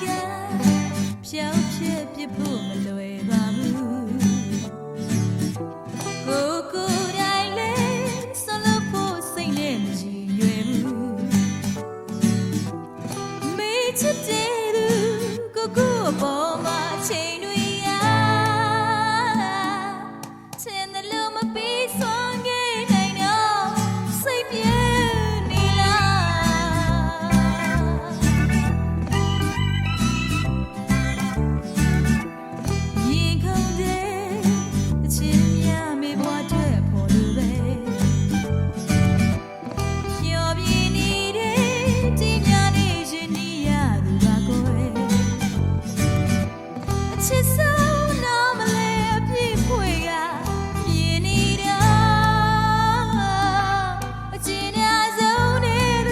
ဝါဒနာကဖြောင်းဖြစ်ပြဖို့မလွယ်ပါဘူးကိုကိုယ်တိုင်းလေးဆွလို့ဖို့စိတ်နဲ့မကြည်ရွယ်ဘူးမေ့ချစ်တဲ့သူကိုကိုအပေါ်မှာချိန်တွေ